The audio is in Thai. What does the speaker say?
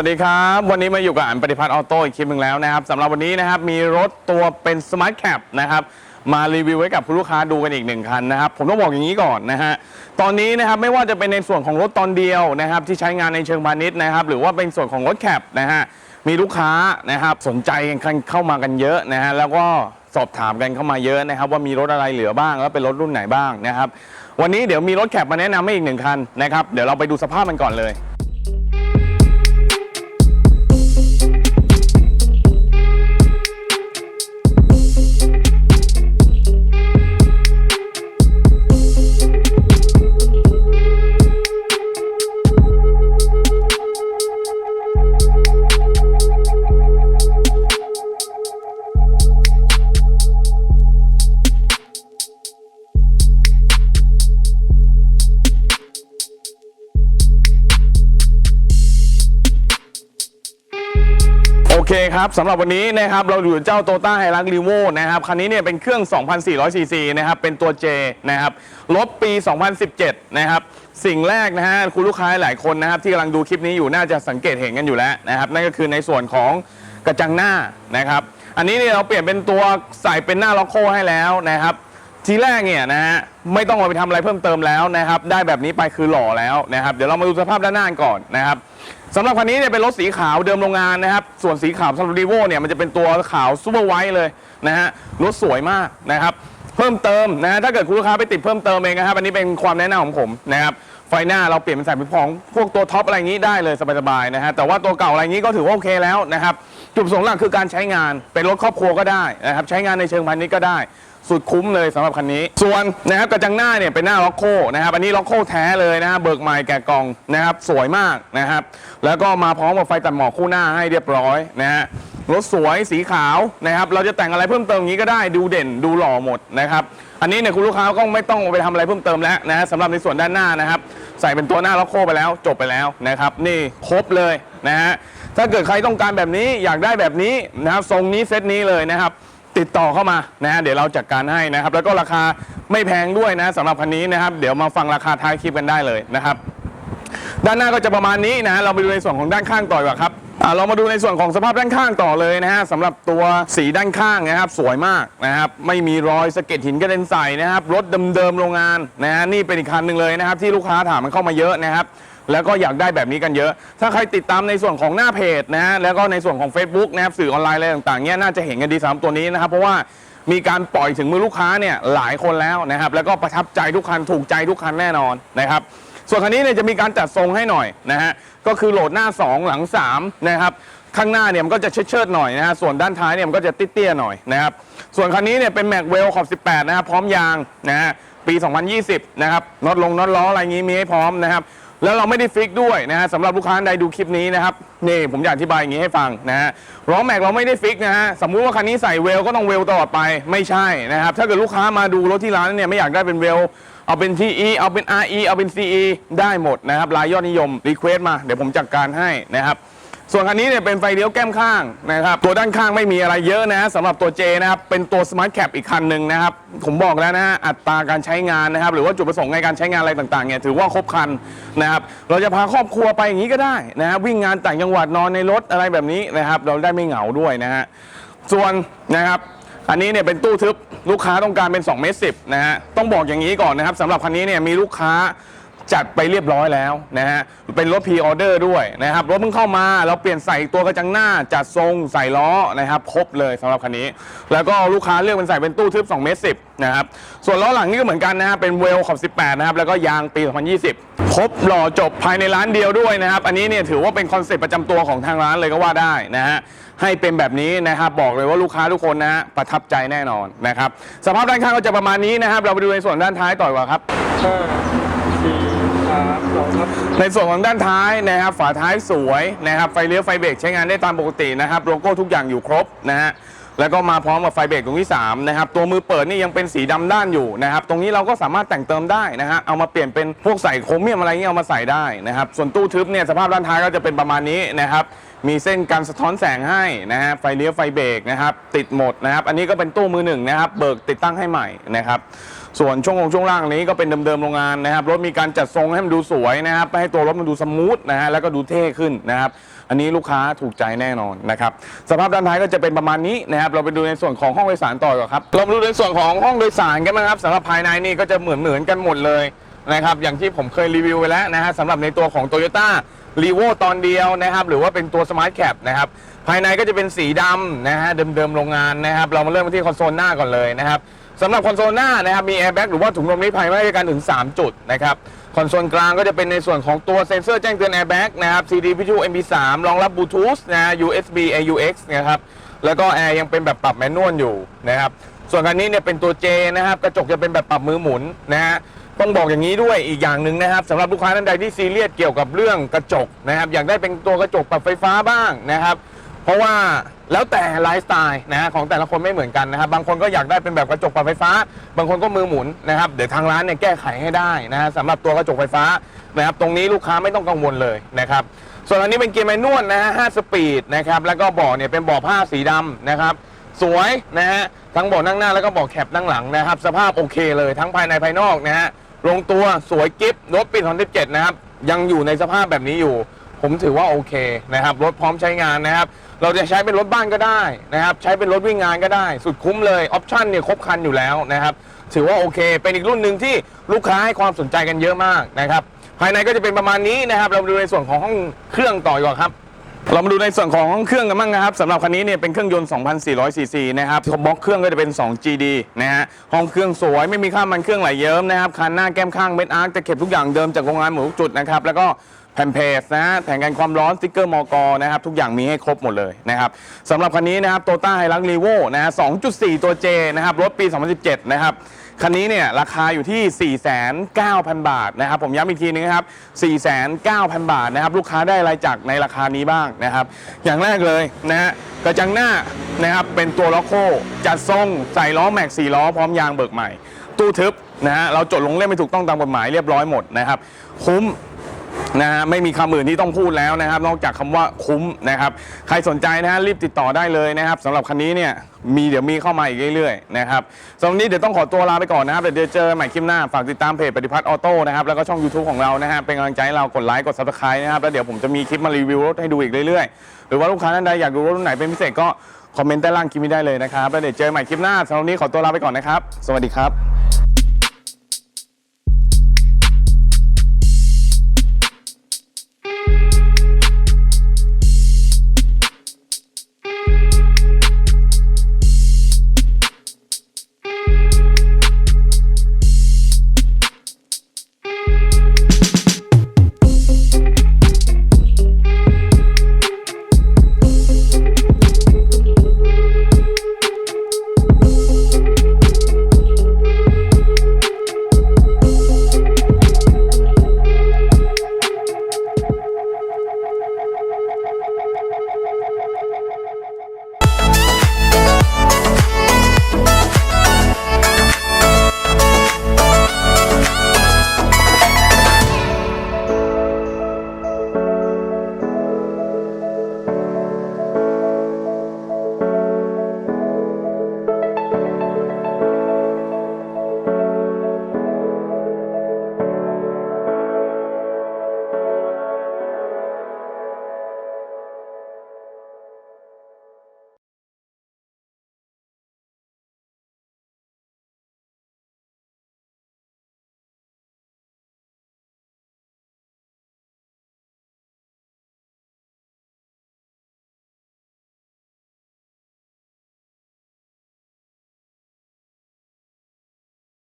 สวัสดีครับ วันนี้มาอยู่กับอันปฏิพัฒน์ออโต้อีกคลิปหนึ่งแล้วนะครับสำหรับวันนี้นะครับมีรถตัวเป็น Smart Cap นะครับมารีวิวให้กับคุณลูกค้าดูกันอีกหนึ่งคันนะครับ ผมต้องบอกอย่างนี้ก่อนนะฮะตอนนี้นะครับไม่ว่าจะเป็นในส่วนของรถตอนเดียวนะครับ ที่ใช้งานในเชิงพาณิชย์นะครับ หรือว่าเป็นส่วนของรถแคปนะฮะมีลูกค้านะครับสนใจกันเข้ามากันเยอะนะฮะแล้วก็สอบถามกันเข้ามาเยอะนะครับ ว่ามีรถอะไรเหลือบ้างแล้วเป็นรถรุ่นไหนบ้างนะครับ วันนี้เดี๋ยวมีรถแคปมาแนะนำให้อีกหนึ่งคันนะครับเดี๋ยวเราไปดูสภาพมันก่อนเลย เคครับสำหรับวันนี้นะครับเราอยู่เจ้าโตต้าไฮรักรีโวนะครับคันนี้เนี่ยเป็นเครื่อง 2,400 ซีซีนะครับเป็นตัว J นะครับรถปี 2017 นะครับสิ่งแรกนะฮะคุณลูกค้าหลายคนนะครับที่กำลังดูคลิปนี้อยู่น่าจะสังเกตเห็นกันอยู่แล้วนะครับนั่นก็คือในส่วนของกระจังหน้านะครับอันนี้เนี่ยเราเปลี่ยนเป็นตัวใส่เป็นหน้าล็อกโคให้แล้วนะครับ ทีแรกเนี่ยนะฮะไม่ต้องเอาไปทำอะไรเพิ่มเติมแล้วนะครับได้แบบนี้ไปคือหล่อแล้วนะครับเดี๋ยวเรามาดูสภาพด้านหน้าก่อนนะครับสำหรับคันนี้เนี่ยเป็นรถสีขาวเดิมโรงงานนะครับส่วนสีขาวสำหรับรีโวเนี่ยมันจะเป็นตัวขาวซูเปอร์ไวท์เลยนะฮะรถสวยมากนะครับเพิ่มเติมนะถ้าเกิดคุณลูกค้าไปติดเพิ่มเติมเองนะครับอันนี้เป็นความแนะนำของผมนะครับไฟหน้าเราเปลี่ยนเป็นส่เป็นของพวกตัวท็อปอะไรอย่างนี้ได้เลยสบายๆนะฮะแต่ว่าตัวเก่าอะไรอย่างนี้ก็ถือว่าโอเคแล้วนะครับจุดประสงค์หลักคือการใช้งานเป็นรถครอบครัวก็ได้นะครับใช้งานในเชิงพาณิชย์ก็ได้ สุดคุ้มเลยสำหรับคันนี้ ส่วนนะครับกระจังหน้าเนี่ยเป็นหน้าล็อกโคนะครับอันนี้ล็อกโคแท้เลยนะฮะเบิกใหม่แกะกล่องนะครับสวยมากนะครับแล้วก็มาพร้อมกับไฟตัดหมอกคู่หน้าให้เรียบร้อยนะฮะรถสวยสีขาวนะครับเราจะแต่งอะไรเพิ่มเติมอย่างนี้ก็ได้ดูเด่นดูหล่อหมดนะครับอันนี้เนี่ยคุณลูกค้าก็ไม่ต้องไปทำอะไรเพิ่มเติมแล้วนะฮะสำหรับในส่วนด้านหน้านะครับใส่เป็นตัวหน้าล็อกโคไปแล้วจบไปแล้วนะครับนี่ครบเลยนะฮะถ้าเกิดใครต้องการแบบนี้อยากได้แบบนี้นะครับทรงนี้เซตนี้เลยนะครับ ติดต่อเข้ามานะฮะเดี๋ยวเราจัดการให้นะครับ แล้วก็ราคาไม่แพงด้วยนะสำหรับคันนี้นะครับ เดี๋ยวมาฟังราคาท้ายคลิปกันได้เลยนะครับ ด้านหน้าก็จะประมาณนี้นะฮะเราไปดูในส่วนของด้านข้างต่อดีกว่าครับอ่าเรามาดูในส่วนของสภาพด้านข้างต่อเลยนะฮะสำหรับตัวสีด้านข้างนะครับสวยมากนะครับไม่มีรอยสะเก็ดหินกระเด็นใส่นะครับรถเดิมๆโรงงานนะฮะนี่เป็นอีกคันหนึ่งเลยนะครับที่ลูกค้าถามมันเข้ามาเยอะนะครับ แล้วก็อยากได้แบบนี้กันเยอะ ถ้าใครติดตามในส่วนของหน้าเพจนะฮะแล้วก็ในส่วนของ Facebook นะครับสื่อออนไลน์อะไรต่างๆเนี่ยน่าจะเห็นกันดีสำหรับตัวนี้นะครับเพราะว่ามีการปล่อยถึงมือลูกค้าเนี่ยหลายคนแล้วนะครับแล้วก็ประทับใจทุกคันถูกใจทุกคันแน่นอนนะครับส่วนคันนี้เนี่ยจะมีการจัดทรงให้หน่อยนะฮะก็คือโหลดหน้า 2 หลัง3นะครับข้างหน้าเนี่ยมันก็จะเชิดๆหน่อยนะฮะส่วนด้านท้ายเนี่ยมันก็จะเตี้ยๆหน่อยนะครับส่วนคันนี้เนี่ยเป็นแม็กเวลขอบ 18 นะครับพร้อมยางนะฮะปี 2020 นะครับน็อตลงน็อตล้ออะไรงี้มีให้พร้อมนะครับ แล้วเราไม่ได้ฟิกด้วยนะฮะสำหรับลูกค้าใดดูคลิปนี้นะครับนี่ผมอยากอธิบายอย่างนี้ให้ฟังนะฮะล้อแม็กเราไม่ได้ฟิกนะฮะสมมุติว่าคันนี้ใส่เวลก็ต้องเวลตลอดไปไม่ใช่นะครับถ้าเกิดลูกค้ามาดูรถที่ร้านเนี่ยไม่อยากได้เป็นเวลเอาเป็น TE เอาเป็น RE เอาเป็น CE ได้หมดนะครับรายยอดนิยมรีเควสมาเดี๋ยวผมจัดการให้นะครับ ส่วนคันนี้เนี่ยเป็นไฟเลี้ยวแก้มข้างนะครับตัวด้านข้างไม่มีอะไรเยอะนะสำหรับตัว J นะครับเป็นตัว Smart Cap อีกคันหนึ่งนะครับผมบอกแล้วนะอัตราการใช้งานนะครับ หรือว่าจุดประสงค์ในการใช้งานอะไรต่างๆเนี่ยถือว่าครบคันนะครับเราจะพาครอบครัวไปอย่างนี้ก็ได้นะฮะวิ่งงานต่างจังหวัดนอนในรถอะไรแบบนี้นะครับเราได้ไม่เหงาด้วยนะฮะส่วนนะครับอันนี้เนี่ยเป็นตู้ทึบลูกค้าต้องการเป็น2เมตรสินะฮะต้องบอกอย่างนี้ก่อนนะครับสำหรับคันนี้เนี่ยมีลูกค้า จัดไปเรียบร้อยแล้วนะฮะเป็นรถพรีออเดอร์ด้วยนะครับรถเพิ่งเข้ามาเราเปลี่ยนใส่ตัวกระจังหน้าจัดทรงใส่ล้อนะครับครบเลยสำหรับคันนี้ แล้วก็ลูกค้าเลือกเป็นใส่เป็นตู้ทึบ2เมตรสินะครับส่วนล้อหลังนี่ก็เหมือนกันนะฮะเป็นเวลขอบ18นะครับแล้วก็ยางปี 2020 ครบหล่อจบภายในร้านเดียวด้วยนะครับอันนี้เนี่ยถือว่าเป็นคอนเซ็ปต์ประจำตัวของทางร้านเลยก็ว่าได้นะฮะให้เป็นแบบนี้นะครับบอกเลยว่าลูกค้าทุกคนนะฮะประทับใจแน่นอนนะครับสภาพด้านข้างก็จะประมาณนี้นะครับ เราไปดูในส่วนด้านท้ายต่อดีกว่าครับ ในส่วนของด้านท้ายนะครับ ฝาท้ายสวยนะครับ ไฟเลี้ยวไฟเบรกใช้งานได้ตามปกตินะครับ โลโก้ทุกอย่างอยู่ครบนะฮะ แล้วก็มาพร้อมกับไฟเบรกตรงที่3นะครับ ตัวมือเปิดนี่ยังเป็นสีดำด้านอยู่นะครับ ตรงนี้เราก็สามารถแต่งเติมได้นะฮะ เอามาเปลี่ยนเป็นพวกใส่โครเมียมอะไรเงี้ยเอามาใส่ได้นะครับ ส่วนตู้ทึบเนี่ยสภาพด้านท้ายก็จะเป็นประมาณนี้นะครับ มีเส้นกันสะท้อนแสงให้นะฮะไฟเลี้ยวไฟเบรกนะครับ ติดหมดนะครับ อันนี้ก็เป็นตู้มือหนึ่งนะครับ เบิกติดตั้งให้ใหม่นะครับ ส่วนช่วงลงช่วงล่างนี้ก็เป็นเดิมๆโรงงานนะครับรถมีการจัดทรงให้มันดูสวยนะครับให้ตัวรถมันดูสมูทนะฮะแล้วก็ดูเท่ขึ้นนะครับ อันนี้ลูกค้าถูกใจแน่นอนนะครับสภาพด้านท้ายก็จะเป็นประมาณนี้นะครับ เราไปดูในส่วนของห้องโดยสารต่อก่อนครับเรามาดูในส่วนของห้องโดยสารกันนะครับสำหรับภายในนี่ก็จะเหมือนเหมือนๆกันหมดเลยนะครับอย่างที่ผมเคยรีวิวไปแล้วนะฮะสำหรับในตัวของ Toyota r e v o ตอนเดียวนะครับ หรือว่าเป็นตัว Smart Cap นะครับ ภายในก็จะเป็นสีดำนะฮะเดิมๆโรงงานนะครับ เรามาเริ่มกันที่คอนโซลหน้าก่อนเลยนะครับสำหรับคอนโซลหน้านะครับมีแอร์แบ็กหรือว่าถุงลมนิรภัยไว้ด้วยกันถึง 3 จุดนะครับคอนโซลกลางก็จะเป็นในส่วนของตัวเซ็นเซอร์แจ้งเตือน airbag นะครับ CD วิทยุ MP3 รองรับบลูทูธนะ USB AUX นะครับแล้วก็แอร์ยังเป็นแบบปรับแมนนวลอยู่นะครับส่วนคันนี้เนี่ยเป็นตัว J นะครับกระจกจะเป็นแบบปรับมือหมุนนะฮะ ต้องบอกอย่างนี้ด้วยอีกอย่างหนึ่งนะครับสำหรับลูกค้าท่านใดที่ซีเรียสเกี่ยวกับเรื่องกระจกนะครับอยากได้เป็นตัวกระจกปรับไฟฟ้าบ้างนะครับ เพราะว่าแล้วแต่ไลฟ์สไตล์นะฮะของแต่ละคนไม่เหมือนกันนะครับบางคนก็อยากได้เป็นแบบกระจกปรับไฟฟ้า บางคนก็มือหมุนนะครับเดี๋ยวทางร้านเนี่ยแก้ไขให้ได้นะฮะสำหรับตัวกระจกไฟฟ้านะครับตรงนี้ลูกค้าไม่ต้องกังวลเลยนะครับส่วนอันนี้เป็นเกียร์แมนนวลนะฮะ5สปีดนะครับแล้วก็เบาะเนี่ยเป็นเบาะผ้าสีดำนะครับสวยนะฮะทั้งเบาะนั่งหน้าแล้วก็เบาะแคปนั่งหลังนะครับ สภาพโอเคเลยทั้งภายในภายนอกนะฮะ ลงตัวสวยกิฟรถปี2017นะครับ ยังอยู่ในสภาพแบบนี้อยู่ ผมถือว่าโอเคนะครับ รถพร้อมใช้งานนะครับ เราจะใช้เป็นรถบ้านก็ได้นะครับ ใช้เป็นรถวิ่งงานก็ได้ สุดคุ้มเลยออปชั่นเนี่ยครบครันอยู่แล้วนะครับ ถือว่าโอเค เป็นอีกรุ่นหนึ่งที่ลูกค้าให้ความสนใจกันเยอะมากนะครับ ภายในก็จะเป็นประมาณนี้นะครับ เรามาดูในส่วนของห้องเครื่องต่อดีกว่าครับ เรามาดูในส่วนของห้องเครื่องกันบ้างนะครับสำหรับคันนี้เนี่ยเป็นเครื่องยนต์2,400ซีซีนะครับบล็อกเครื่องก็จะเป็น 2 GD นะฮะห้องเครื่องสวยไม่มีค่ามันเครื่องไหลเยิ้มนะครับคันหน้าแก้มข้างเม็ดอาร์คจะเก็บทุกอย่างเดิมจากโรงงานหมดทุกจุดนะครับแล้วก็แผ่นเพจนะฮะแผงกันความร้อนสติ๊กเกอร์มอกนะครับ ทุกอย่างมีให้ครบหมดเลยนะครับสำหรับคันนี้นะครับโตต้าไฮรักรีโวนะฮะ2.4 ตัว J นะครับ รถปี 2017 นะครับ คันนี้เนี่ยราคาอยู่ที่ 4,900 บาทนะครับผมย้ำอีกทีนึงนะครับ 4,900 บาทนะครับลูกค้าได้อะไรจากในราคานี้บ้างนะครับ อย่างแรกเลยนะฮะกระจังหน้านะครับเป็นตัวล็อกโคจัดทรงใส่ล้อแม็ก4ล้อพร้อมยางเบิกใหม่ ตู้ทึบนะฮะเราจดลงเล่มไม่ถูกต้องตามกฎหมายเรียบร้อยหมดนะครับคุ้ม นะฮะไม่มีคำอื่นที่ต้องพูดแล้วนะครับ นอกจากคำว่าคุ้มนะครับ ใครสนใจนะฮะรีบติดต่อได้เลยนะครับสำหรับคันนี้เนี่ยมีเดี๋ยวมีเข้ามาอีกเรื่อยๆนะครับสำหรับวันนี้เดี๋ยวต้องขอตัวลาไปก่อนนะครับเดี๋ยวเจอใหม่คลิปหน้าฝากติดตามเพจปฏิพัฒน์ออโต้นะครับแล้วก็ช่อง YouTube ของเรานะฮะเป็นกำลังใจให้เรากดไลค์กด Subscribe นะครับแล้วเดี๋ยวผมจะมีคลิปมารีวิวรถให้ดูอีกเรื่อยๆ หรือว่าลูกค้าท่านใดอยากดูรถรุ่นไหนเป็นพิเศษก็คอมเมนต์ใต้ล่างคลิปนี้ได้เลยนะครับแล้วเดี๋ยวเจอใหม่คลิปหน้าสำหรับวันนี้ขอตัวลาไปก่อนนะครับสวัสดีครับ